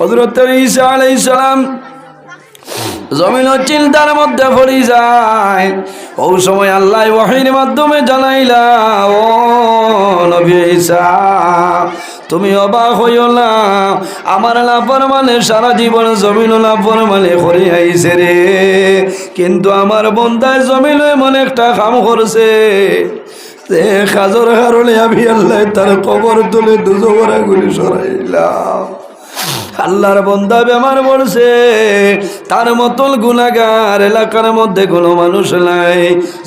হজরত ঈসা আলাইহিস সালাম জমিন চিন্তার মধ্যে পড়ি যায়। ও সময় আল্লাহ ওয়াহির মাধ্যমে জানাইলা, ও নবী তুমি অবাক হইও না, আমার লাফর মানে সারা জীবন জমিন লাফর মানে করে আইছে রে। কিন্তু আমার বন্ধায় জমিন এমন একটা কাম করছে যে কাজর কারণে আমি আল্লাহ তার কবর তুলে দুজোরা গুলি সরাইলাম। আল্লাহর বন্দা বেমার পড়ছে তার মতন গুণাগার এলাকার মধ্যে কোনো মানুষ নাই।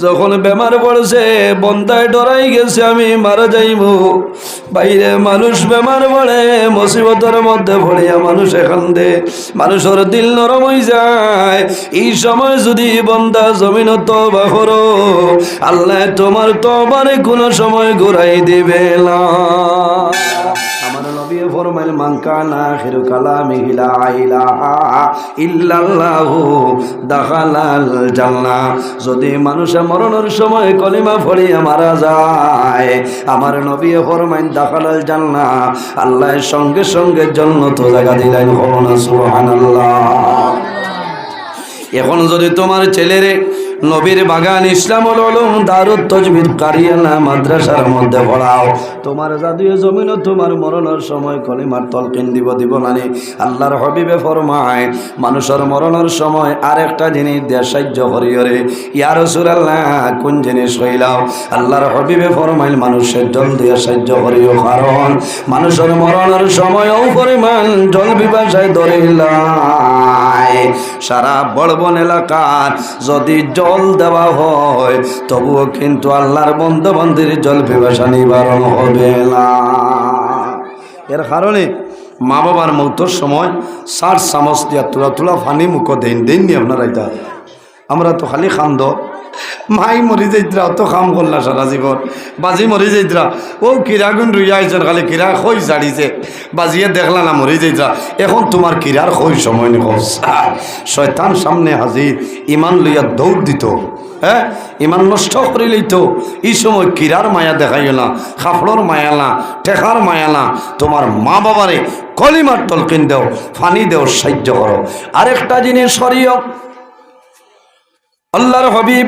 যখন বেমার পড়ছে বন্দায় ডরাই গেছে, আমি মারা যাইব। বাইরে মানুষ বেমার পড়ে, মুসিবতের মধ্যে পড়িয়া মানুষ এখান দে মানুষের দিল নরম হয়ে যায়। এই সময় যদি বন্দা জমিন তবা করো, আল্লাহ তোমার তবারে কোনো সময় ঘুরাই দিবে না। ফরমাইল, মান কানা আখিরু কালামিহি লা ইলাহা ইল্লাল্লাহু দাখালাল জান্নাহ। যদি মানুষে মরণের সময় কলিমা পড়িয়া মারা যায়, আমার নবী ফরমাইল, দাখালাল জান্নাহ। আল্লাহর সঙ্গে সঙ্গে জান্নাত জায়গা দিলেন হন সুবহানাল্লাহ। এখন যদি তোমার ছেলেরে নবীর বাগান ইসলামুল উলুম দারুত তজবির, কারিয়ানা, মাদ্রাসার মধ্যে পড়াও। তোমার জাদুয়ে জমিন, তোমার মরণের সময় কলিমার তলকিন দিব দিব নানি আল্লাহর হবিবে ফরমায়, মানুষের মরণের সময় আরেকটা জিনিস দিয়ে সাহায্য করিয়রে ইয়ার সুরাল্লাহ কোন জিনিস হইলাও আল্লাহর হবিবে ফরমাইল, মানুষের জল দিয়ে সাহায্য করিও, কারণ মানুষের মরণের সময়ও পরিমাণ জল বিবাসায় ধরিলাই সারা বড়বন এলাকার যদি জল দেওয়া হয়, তবুও কিন্তু আল্লাহর বন্ধ বন্ধের জল বিবাসা নিবারণ হবে না। এর কারণে মা বাবার মৌতর সময় সার চামচ দিয়া তুলা তুলা ফানি মুখ দেন নিয়ে আপনারা আমরা তো খালি খান্দ। মাই মরি যাইতরা অত কাম করলা সারা জীবন বাজি মরি যাইতরা ও কিরাগুন রুইয়া আইছেন খালি কিরা খই জাড়িছে বাজিয়ে দেখলা না মরি যাইতরা এখন তোমার কিরার খই সময় নি শয়তান সামনে হাজির ইমান লইয়া দৌড় দিত। হ্যাঁ ইমান নষ্ট করে লইত। এই সময় কিরার মায়া দেখাইও না খাফড়র মায়া না ঠেকার মায়া না। তোমার মা বাবারে কলিমার তলকিন দেও, ফানি দেও সাহায্য করো আরেকটা জিনিস সরিয় আল্লাহর হবিব।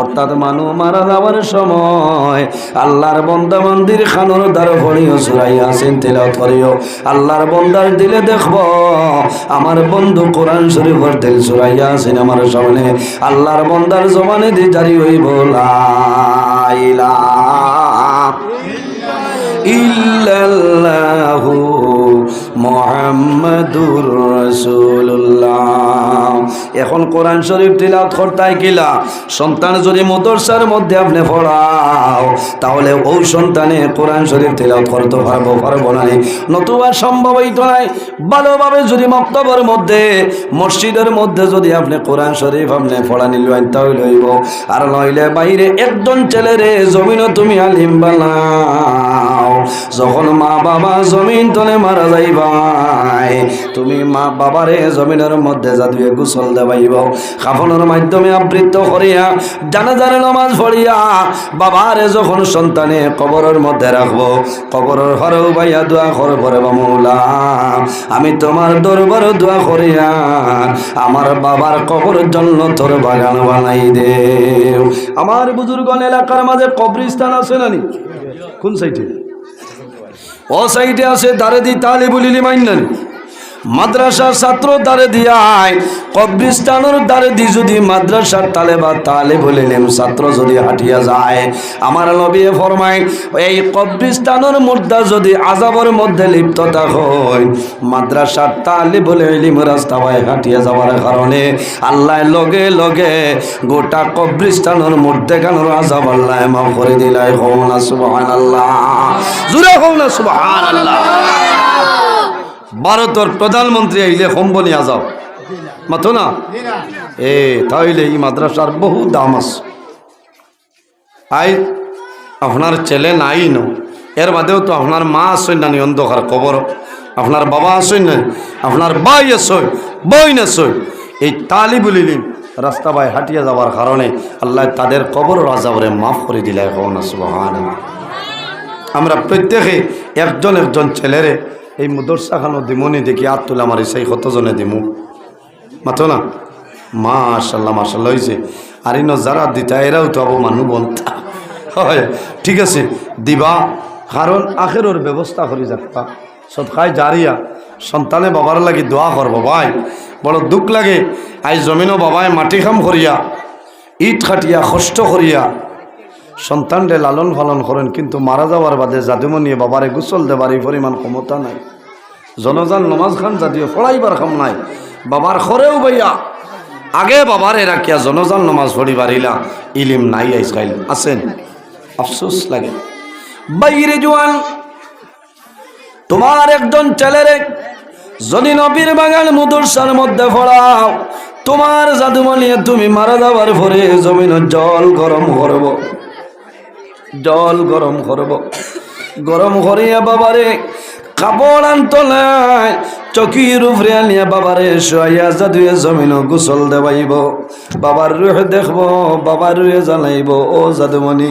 অর্থাৎ মানু মারা যাওয়ার সময় আল্লাহর বন্দা মন্দির খানোর দ্বার ফড়িও সূরা ইয়াসিন তেলাওয়াত করিও। আল্লাহর বন্দার দিলে দেখব, আমার বন্ধু কোরআন শরীফের দিল সূরা ইয়াসিন আমার সামনে। আল্লাহর বন্দার জমানে দি জারি হইব, লা ইলাহা ইল্লাল্লাহু মুহাম্মাদুর রাসূলুল্লাহ। এখন কোরআন শরীফ তিলাওয়াত করতাই কিলা সন্তান যদি মদরসার মধ্যে আপনি পড়াও, তাহলে ওই সন্তানে কোরআন শরীফ তিলাওয়াত করতে পারব পারব না নতুবা সম্ভব হইতো নাই। ভালোভাবে যদি মক্তবের মধ্যে, মসজিদের মধ্যে যদি আপনি কোরআন শরীফ আপনি পড়া নিল তাহলে হইব। আর নইলে বাইরে একজন ছেলেরে জমিনও তুমি আলিম বানাও। যখন মা বাবা জমিন তলে মারা যাইবাই, তুমি মা বাবারে জমিনের মধ্যে জাদুয়ে গোসল দেবাইব। কাফনের মাধ্যমে আবৃত্ত করিয়া জানা জানে নমাজ পড়িয়া বাবারে যখন সন্তানে কবরের মধ্যে রাখব, কবরের হরেও বাইয়া দোয়া করে পরে বামুলা আমি তোমার দরবার দোয়া করিয়া আমার বাবার কবরের জন্য তোর বাগান বানাই দে আমার বুজুর্গন এলাকার মাঝে কবরিস্তান আছে নানি কোন সাইডে? ও সাইডে আছে দারেদি তালে বলিলি মাইনানি মাদ্রাসার ছাত্র দ্বারে দিয়ায় কবরিস্তানের দ্বারে দি যদি মাদ্রাসার তালে বা তালে বলে বলিলেন ছাত্র যদি হাঁটিয়া যায়। আমার নবী ফরমাই এই কবরিস্তানের মুদ্রা যদি আজাবর মধ্যে লিপ্ত হয় মাদ্রাসার তালে বলে এলিম রাস্তা পায় হাঁটিয়া যাওয়ার কারণে আল্লাহ লগে লগে গোটা কবরিস্তানের মধ্যে কেন আজাব আল্লাহ মাফ করে দিলাই হও না সুবহান আল্লাহ জুড়ে হও না সুবহান আল্লাহ ভারতের প্রধানমন্ত্রী আইলে সম্ব নিয়ে যাও মাতো না? এ, তাইলে এই মাদ্রাসার বহু দাম আছে। আই, আপনার ছেলে নাই ন। এর বাদেও তো আপনার মা আসেন না নি? অন্ধকার কবর। আপনার বাবা আসেন না? আপনার বাই আসই বই আসই এই তালি বলিলিম রাস্তা বাই হাঁটিয়ে যাওয়ার কারণে আল্লাহ তাদের কবর রাজাবরে মাফ করে দিলে এখন আমরা প্রত্যেকে একজন একজন ছেলেরে এই মুদরসাখানো দিমনি দেখি আত তুলে আমার সেই কতজনে দিমু। মাতো না? মাশাল্লাহ মাশাল্লাহ হয়েছে আর ইনো যারা দিতা, এরাও তো আবো মানুষ বনতা হয়, ঠিক আছে, দিবা। কারণ আখেরোর ব্যবস্থা করি যাবা সৎকায় জারিয়া, সন্তানে বাবার লাগি দোয়া করব বাবাই বড় দুঃখ লাগে, আই জমিনও বাবায় মাটি খাম করিয়া, ইট খাটিয়া, কষ্ট করিয়া সন্তানরে লালন পালন করেন, কিন্তু মারা যাওয়ার বাদে জাদুমনিয়ে বাবারে গুসল দেবার এই পরিমাণ ক্ষমতা নাই। জনজান নমাজ খান জাতীয় পড়াইবার খাম নাই। বাবার খরেও ভাইয়া আগে বাবার এরা কিয়া জনজান নমাজ পড়িবার ইলা ইলিম নাই আইসকাইল আছেন? আফসোস লাগে। বাইরে জোয়ান, তোমার একজন ছেলেরে যদি নবীর বাগান মুদর্শার মধ্যে পড়াও তোমার জাদুমনিয়ে তুমি মারা যাওয়ার পরে জমিন জল গরম করব। জল গরম করব। গরম করিয়া বাবারে কাপড় আনতো নাই চকির উপরে আনিয়া বাবারে শোয়াইয়া জাদুয়ে জমিন গোসল দেবাইব বাবার রুহে দেখব, বাবার রুহে জানাইব ও জাদুমণি,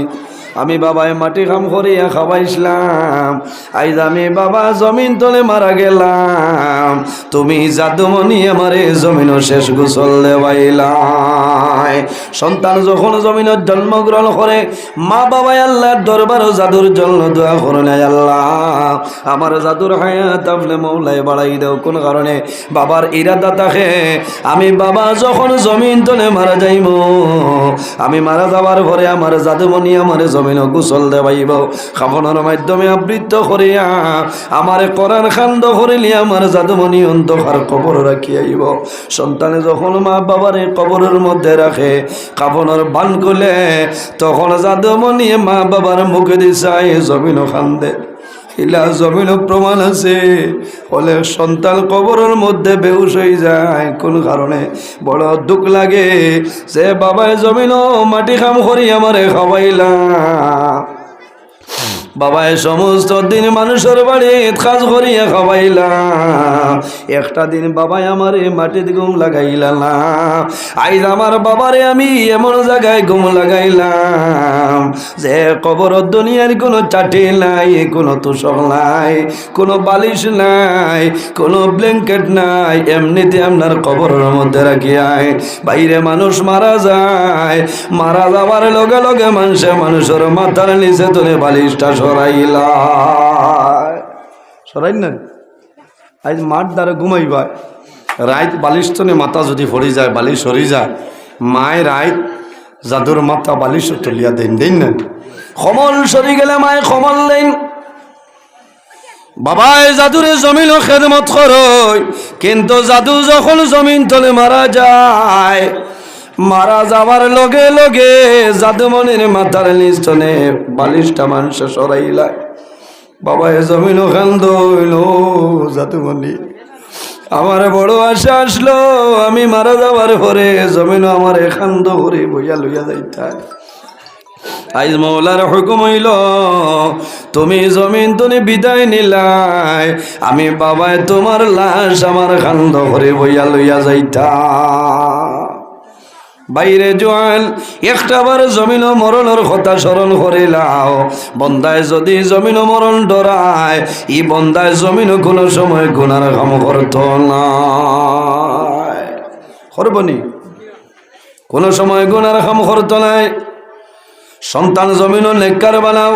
আমি বাবায় মাটি কাম করিয়া খাওয়াইছিলাম। আইজ আমি বাবা জমিন তলে মারা গেলাম। তুমি জাদুমণি আমারে জমিন শেষ গোসল দেবাইলাই সন্তান যখন জমিনত জন্মগ্রহণ করে, মা বাবাই আল্লাহর দরবার জাদুর জন্য দোয়া করে নাই আল্লাহ, আমার জাদুর হায়াত আপনি মৌলাই বাড়াই দাও। কোন কারণে? বাবার ইরাদা থাকে, আমি বাবা যখন জমিন তলে মারা যাইব, আমি মারা যাওয়ার পরে আমার জাদুমণি আমার জমিন গোসল দেবাইব খাবনের মাধ্যমে আবৃত্ত করিয়া আমার করার খান্দ করিলি আমার জাদুমণি অন্ধকার কবর রাখিয়াইব। সন্তানে যখন মা বাবারে কবরের মধ্যে রাখে কাপনের বান করলে তখন জাদুমণি মা বাবার মুখে দিছাই জমিন খান্দে। ইলা জমিন প্রমাণ আছে। হলে সন্তান কবরের মধ্যে বেউস হয়ে যায়। কোন কারণে? বড় দুঃখ লাগে সে বাবায় জমিন মাটি খাম করি আমারে খাওয়াইলা। বাবায় সমস্ত দিন মানুষের বাড়ি কাজ করিয়া খাওয়াইলাম একটা দিন বাবাই আমারে মাটিতে ঘুম লাগাইলাম আইজ আমার বাবারে আমি এমন জায়গায় ঘুম লাগাইলাম যে কবর দুনিয়ার কোনো চাটি নাই, কোনো তুষক নাই, কোনো বালিশ নাই, কোনো ব্ল্যাঙ্কেট নাই, এমনিতে আপনার কবরের মধ্যে রাখিয়ায় বাইরে মানুষ মারা যায়, মারা যাওয়ার লগে লগে মানুষে মানুষের মাথার নিচে তুলে বালিশটা সরাইলা সরাই না আজ মাঠ দ্বারা রাইত মাথা যদি ফরি যায়, বালিশ যায়। মায় রাইত জাদুর মাথা বালিশ তুলিয়া দেন দেন না সমল সরি গেলে মায় সমল দেন। বাবাই জাদুরে জমিন খেদমত কিন্তু জাদু যখন জমিন তলে মারা যায় মারা যাওয়ার লগে লগে জাদুমনির মাথার নিস্তনে বালিশটা মানুষ সরাইলায় বাবাই জমিন খান্দ হইল জাদুমণি আমার বড় আশা আসলো, আমি মারা যাওয়ার পরে জমিন আমার খান্দ করে বইয়া লইয়া যাইতা। আইজ মৌলার হুকুম হইল, তুমি জমিন তুমি বিদায় নিলাই, আমি বাবায় তোমার লাশ আমার খান্দ করে বইয়া লইয়া যাইতা। বাইরে জোয়ান, একটাবার জমিন মরণের কথা স্মরণ করে লাও বন্দায় যদি জমিন মরণ ডরায়, ই বন্দায় জমিন কোনো সময় গুনার কাম করত না। কোনো সময় গুনার কাম করত নাই। সন্তান জমিন নেককার বানাও।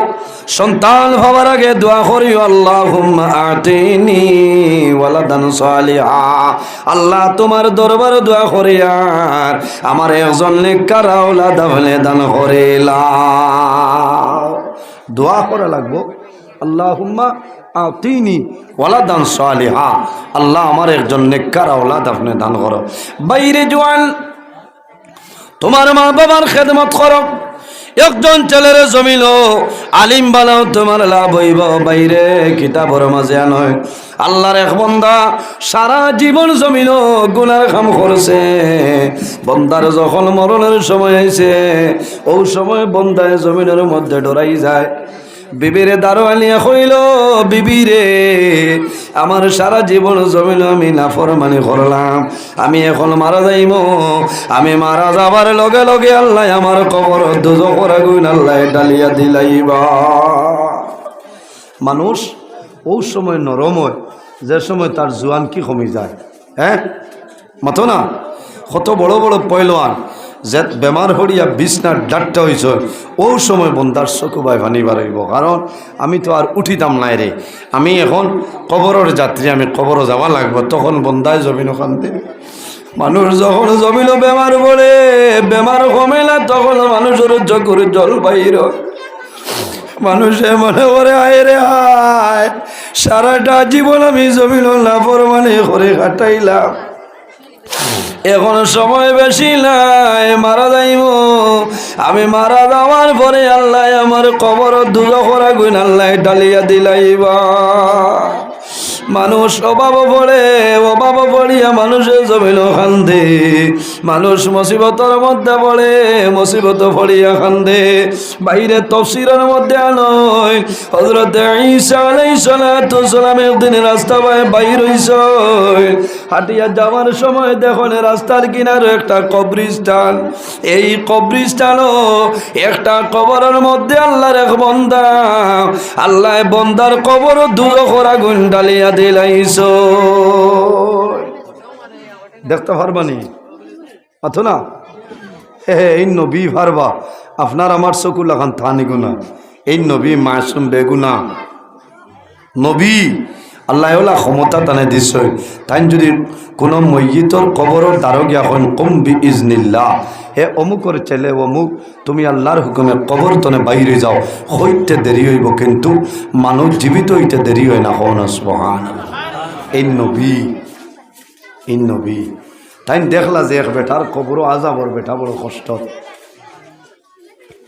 সন্তান হওয়ার আগে দোয়া করি আল্লাহ আতিনি ওয়ালাদান সালিহা। আল্লাহ তোমার দরবার দোয়া করি, আর আমার একজন নেককার আওলাদ হলে দান করিলা দোয়া করা লাগবো, আল্লাহুম্মা আতিনি ওয়ালাদান সালিহা। আল্লাহ আমার একজন নেককার আওলাদ আপনি দান করো। বাইরে জোয়ান, তোমার মা বাবার খেদমত করো। একজন ছেলের জমিল আলিম বানাও, তোমার লাভ হইব বাইরে, কিতাবর মাঝে নয় আল্লাহর এক বন্দা সারা জীবন জমিল গুনার খাম করছে। বন্দার যখন মরণের সময় আইছে, ও সময় বন্দায় জমিনের মধ্যে ডরাই যায়। বিবিরে দারোয়ানিয়া হইল, বিবিরে। আমার সারা জীবন জমিল আমি নাফরমানি করলাম। আমি এখন মারা যাইম। আমি মারা যাবার লগে লগে আল্লাহ আমার কবর দুজকরা গুণ আল্লাহ ডালিয়া দিলাইবা। মানুষ ও সময় নরম হয়, যে সময় তার জোয়ান কি কমি যায় হ্যাঁ? মাতো না? কত বড় বড় পয়লোয়ান। যে বেমার হরিয়া বিছনার ডাক্তা হয়েছ ও সময় বন্দার চকু বাই ভানিবার হইব। কারণ আমি তো আর উঠিতাম নাই রে আমি এখন কবরের যাত্রী আমি কবর যাওয়া লাগবো। তখন বন্দায় জমিন ওখান থেকে মানুষ যখন জমিল বেমার পড়ে বেমার কমে না তখন মানুষের চকুর জল বাইর। মানুষে মনে করে আয় রে আয় সারাটা জীবন আমি জমিল লাভর মানে করে কাটাইলাম। এখন সময় বেশি নাই, মারা যাইব আমি মারা যাওয়ার পরে আল্লাহ আমার কবর দুজো করা গুণ আল্লাহ ডালিয়া দিলাইবা। মানুষ অভাব পড়ে, অভাব পড়িয়া মানুষের জমিল খান্দে। মানুষ মুসিবতর মধ্যে পড়ে, মুসিবত পড়িয়া খান্দে। বাইরে তফসিরের মধ্যে আনয় হজরত ঈসা আলাইহিস সালাতু সালাম একদিন রাস্তা পায় বাইর হইছ। হাটিয়া যাওয়ার সময় দেখুন রাস্তার কিনারে একটা কবরিস্তান এই কবরিস্তানও একটা কবরের মধ্যে আল্লাহর এক বন্দা। আল্লাহ বন্দার কবর দূর করা গুন্ডালিয়া দিলাইছ। দেখতে পারবানি অথ না? হে এই নবী ভারবা আপনার আমার চকু লাগান থানি গুনা। এই নবী মাসুম বেগুনা। নবী আল্লাহ ক্ষমতা টানে দিছ। তাই যদি কোনো মയ്য়িতর কবরের দ্বারক এখন কম বি ইজনিল্লাহ, হে অমুকর ছেলে অমুক, তুমি আল্লাহর হুকুমে কবর তনে বাইরে যাও, হইতে দেরি হইব কিন্তু মানুষ জীবিত হইতে দেরি হয় না হন সুবহান এই নবী তাই দেখলা যে এক বেটার কবরও আজাবর বেটা বড় কষ্ট।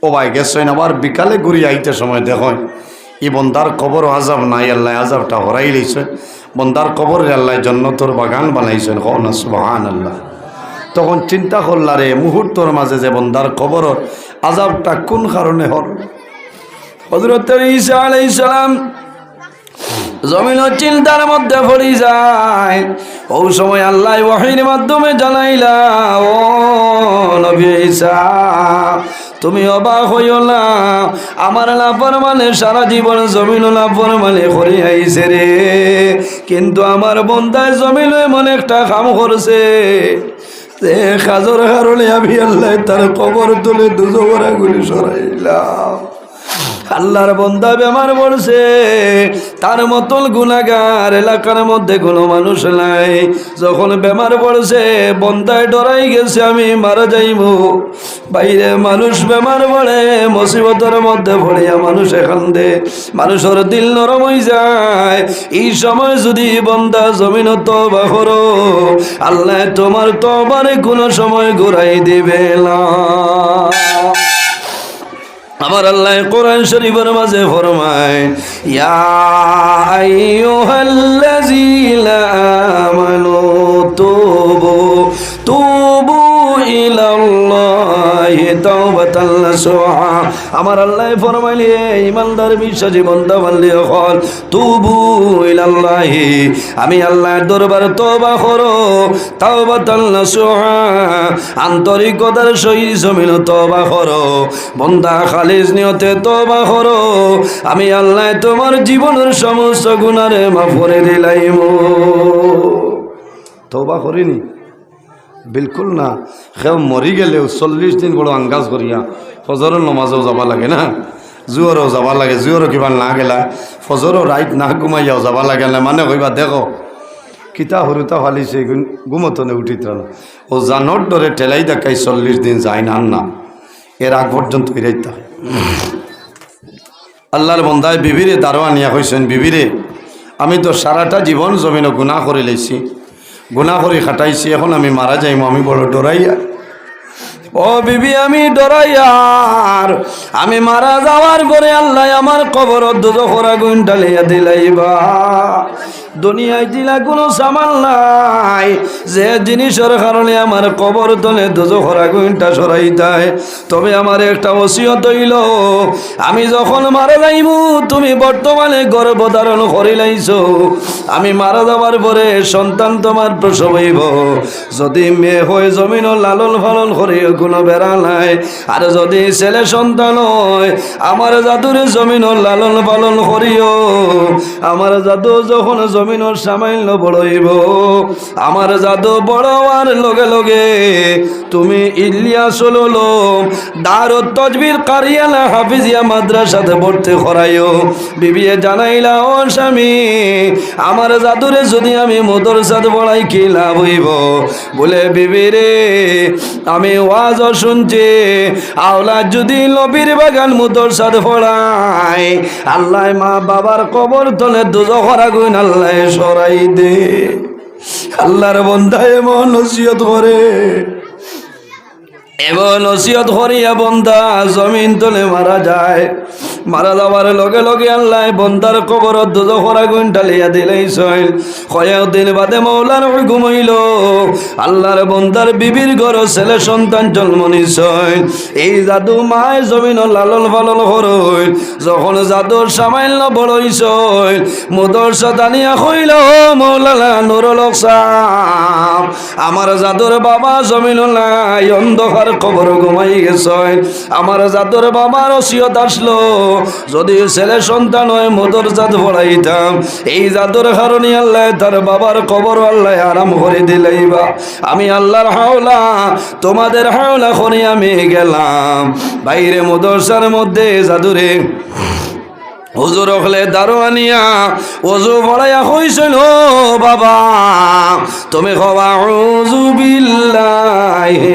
ও ভাই গেছেন আবার বিকালে ঘুরি আইতে সময় দেখেন ই বন্দার কবর আজাব নাই, আল্লাহ আজাবটা হরাই লইছে বন্দার কবর আল্লাহ জন্নতর বাগান বানাইছেন কন সুবহান আল্লাহ তখন চিন্তা করলা রে, মুহূর্তর মাঝে যে বন্দার কবর, আজাবটা কোন কারণে হল? হজরত ঈসা আলাইহিস সালাম জমিন চিন্তার মধ্যে পড়ি যায়। ও সময় আল্লাহ ওয়াহির মাধ্যমে জানাইলা, ও নবী ঈসা তুমি অবাক হইও না। আমার লাভর মানে সারা জীবন জমিন লাভর মানে করি আইছে রে। কিন্তু আমার বন্ধায় জমিন এমন একটা কাম করছে। যে কাজর কারণে আমি আল্লাহ তার কবর তুলে দুজো গুলি সরাইলাম। আল্লাহর বন্দা বেমার পড়ছে তার মতন গুণাগার এলাকার মধ্যে কোনো মানুষ নাই। যখন বেমার পড়ছে, বন্দায় ডরাই গেছে, আমি মারা যাইব। বাইরে মানুষ বেমার পড়ে, মুসিবতের মধ্যে পড়িয়া মানুষ এখান দে মানুষের দিল নরম হয়ে যায়। এই সময় যদি বন্দা জমিন তবা করো, আল্লাহ তোমার তবারে কোনো সময় ঘুরাই দিবে না। আমার আল্লাহ কোরআন শরীফের মাঝে ফরমায় ইয়া আইয়ুহাল্লাযীনা আমানু তুবু তুবু ইলাল্লাহি তাওবাতান নাসুহা আমার আল্লাহ ফরমাইলি, ইমানদার বিশ্বাসী বান্দা বান্দি হল, তুবু ইলাল্লাহি। আমি আল্লাহর দরবারে তওবা করো তাওবাতান নাসুহা আন্তরিকতার সহিত জমিন তওবা করো, বন্দা খালিজ নিয়তে তওবা করো। আমি আল্লাহ তোমার জীবনের সমস্ত গুণারে মাফ করে দিলাইম। তওবা করিনি? বিলকুল না সেও মরি গেলেও চল্লিশ দিন বড় আঙ্গাজ করিয়া ফজরের নমাজও যাব লাগে না জুয়রও যাব লাগে জুয়রও কিবা না গেলা ফজরও রাইত না ঘুমাইয়াও যাব লাগে না মানে কইবা দেখো কিতা সৰুতা ফালিছে গুমতনে উঠি তল ও জানোর দরে ঠেলাই দেখাই চল্লিশ দিন যায় না না এর আগ পর্যন্ত ইরাইতা আল্লাহর বন্ধায় বিবিরে দারোয়া নিয়া হয়েছেন বিবিরে। আমি তো সারাটা জীবন জমিনে গুণা করে লেছি। গুণা করে খাটাইছি, এখন আমি মারা যাইম, আমি বড় ডরাইয়া। ও বিবি, আমি ডরাইয়ার আমি মারা যাওয়ার পরে আল্লাহ আমার কবর দুজখরা গুণ ডালিয়া দিলাইবা। দুনিয়ায় দিলা কোনো সামাল নাই। যে জিনিসের কারণে আমার কবর তলে দুজখরা গুণটা সরাইতায় তবে আমার একটা ওসিয়ত হইল, আমি যখন মারা যাইব, তুমি বর্তমানে গর্ভধারণ করিলাইছো আমি মারা যাওয়ার পরে সন্তান তোমার প্রসব হইব। যদি মেয়ে হয়ে জমিন লালন পালন করি কোনো বেড়া নাই। আর যদি ছেলে সন্তান হয়, আমার জাদুর জমিন লালন পালন করিও। আমার জাদু যখন জমিনের সামান্য বড়ইব। আমার জাদু বড় হওয়ার লগে লগে তুমি ইলিয়াস হলো দারুত তজবির কারিয়ালা হাফিজিয়া মাদ্রাসাতে ভর্তি করাইও। বিবিয়ে জানাইলা, ও স্বামী, আমার জাদুরে যদি আমি মোদর সাথে বড়াই কি লাভ হইব? বলে বিবি রে আমি ওয়াজ শুনছি আওলা যদি লবির বাগান মোদর সাথে পড়াই আল্লাহ মা বাবার কবর তলে দুজখর আগুন আল্লাহ সরাই দে। আল্লাহর বন্ধায় এমন নসিহত করে। এমন নসিহত করিয়া বন্ধা জমিন তলে মারা যায়। মারা যাওয়ার লগে লগে আল্লাহ বন্দার কবর দুজখর আগুন ঢালিয়া দিলেই সইল দিন বাদে মৌলার হুকুম হইল, আল্লাহর বন্দার বিবির ঘর ছেলে সন্তান জন্ম নিছইল এই জাদু মায় জমিন লালন পালন হরইল যখন জাদুর সামান্য বড় হইছইল মুদর সদানিয়া হইল, মৌলানা নুরুল সাহ আমার জাদুর বাবা জমিন নাই, অন্ধকার কবর ঘুমাই গেছে। আমার জাদুর বাবার ওসিয়ত আসলো যদি ছেলে সন্তান হয়, মদর জাত পড়াইতাম এই জাদুর কারণে আল্লাহ তার বাবার কবর আল্লাহ আরাম করে দিলাইবা আমি আল্লাহর হাওলা, তোমাদের হাওলা করে আমি গেলাম। বাইরে মদরসার মধ্যে জাদুরে হুজুর হলে দারোয়ানিয়া ওজু বড়াইয়া হইছিল বাবা, তুমি হবা উজু বিল্লাহি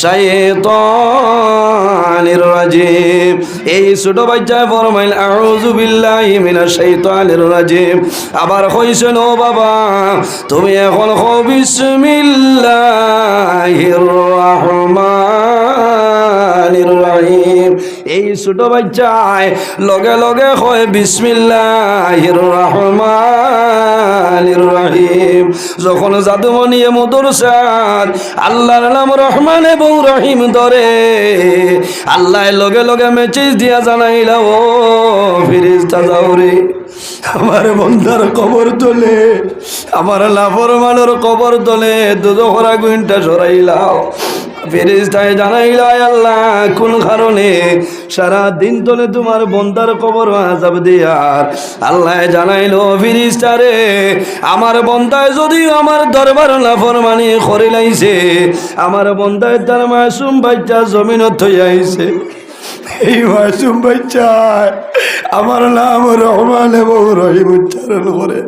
শাইতানির রাজিম। এই ছোট বাচ্চা ফরমাইল, আউযু বিল্লাহি মিনাশ শাইতানির রাজিম। আবার হইছিল বাবা, তুমি এখন হো বিসমিল্লাহির রহমানির রহিম। এই ছোট বাচ্চায় লগে লগে হয় বিসমিল্লাহির রহমানির রহিম। যখন জাদুমণি মধুর সাদ আল্লাহর নাম রহমান এবং রহিম ধরে আল্লাহ লগে লগে মেচেজ দিয়া জানাইলা, ও ফিরিস্তা যাও আমার বন্ধার কবর তোলে, আমার লাভর মানোর কবর তোলে দুদখরা গুইনটা সরাইলাও। ফেরিস্তায় জানাইলাই আল্লাহ, কোন কারণে সারা দিন তোলে তোমার বন্দার কবর আজাব দিয়ার আল্লাহ জানাইলো ফিরিস্তারে আমার বন্দায় যদি আমার দরবার নাফরমানি মানি করিলাইছে আমার বন্দায় তার মাসুম বাচ্চা জমিনত আইছে। এই মাসুম বাচ্চায়, আমার নাম রহমান এবং রহিম উচ্চারণ করে।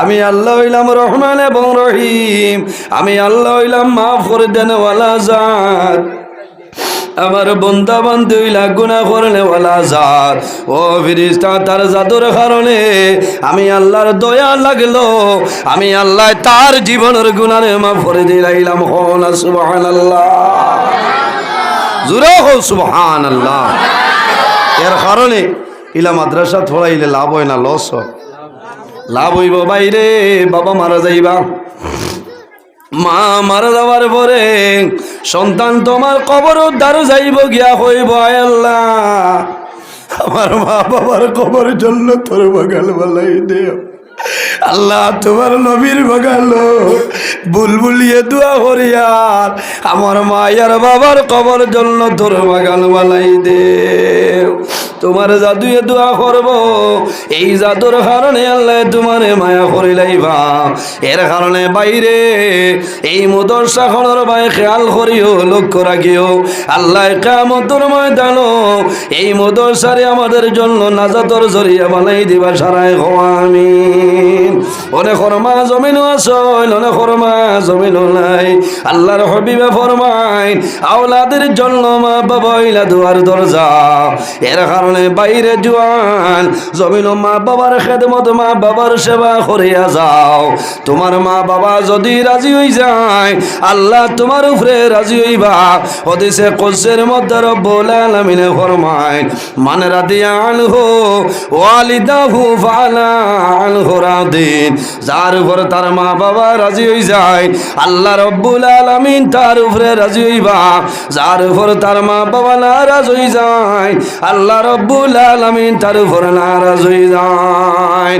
আমি আল্লাহ হইলাম রহমান এবং রহিম। আমি আল্লাহ হইলাম মাফ করে দেন ওয়ালা জাত। আমার বন্দা বান্ধব গুণা করলে ওয়ালা জাত। ও ফিরিস্তা, তার জাদুর কারণে আমি আল্লাহর দয়া লাগল। আমি আল্লাহ তার জীবনের গুণারে মাফ করে দিলাইলাম হন সুবহানাল্লাহ। জুড়ে হো সুবহান আল্লাহ এর কারণে ইলা মাদ্রাসা থোড়াইলে লাভ হয় না লস হয়। লাভ হইব বাইরে, বাবা মারা যাইবা। মা মারা যাওয়ার পরে সন্তান তোমার কবর উদ্ধার যাইব গিয়া হইব আল্লাহ, আমার মা বাবার কবর জন্য তোর বাগাল বালাই দেও আল্লাহ, তোমার নবীর বাগালো বুলবুলিয়ে দোয়া করিয়ার আমার মায়ার বাবার কবর জন্য তোর বাগান বালাই দে। তোমার জাদুয়ে দোয়া করব, এই জাদুর কারণে আল্লাহ তোমারে মায়া করিলাইবা এর কারণে বাইরে এই মদরসা খনর ভাই খেয়াল করিও, লক্ষ্য রাখিও। আল্লাহ কামতর ময়দান এই মদরসারে আমাদের জন্য নাজাতর জরিয়া বানাই দিবা সারায় আমি আলামিন অনেক মা জমিন আসল অনেক মা জমিন নাই। আল্লাহর হবিবে ফরমাইন, আওলাদের জন্য মা বাবা ইলা দুয়ার দরজা। এর কারণে বাইরে জোয়ান জমিন মা বাবার খেদমত, মা বাবার সেবা করিয়া যাও। তোমার মা বাবা যদি রাজি হই যায়, আল্লাহ তোমার উপরে রাজি হইবা। হদিসে কোসের মধ্যে রব্বুল আলামিনে ফরমায় মান রাদিয়া আনহু, ওয়ালিদাহু ফালা আনহু রাদিন যার উপর তার মা বাবা রাজি হয়ে যায়, আল্লাহ রব্বুল আলামিন তার উপরে রাজি হইবা। যার উপর তার মা বাবা নারাজ হয়ে যায়, আল্লাহ রব্বুল আলামিন তার উপর নারাজ হয়ে যায়।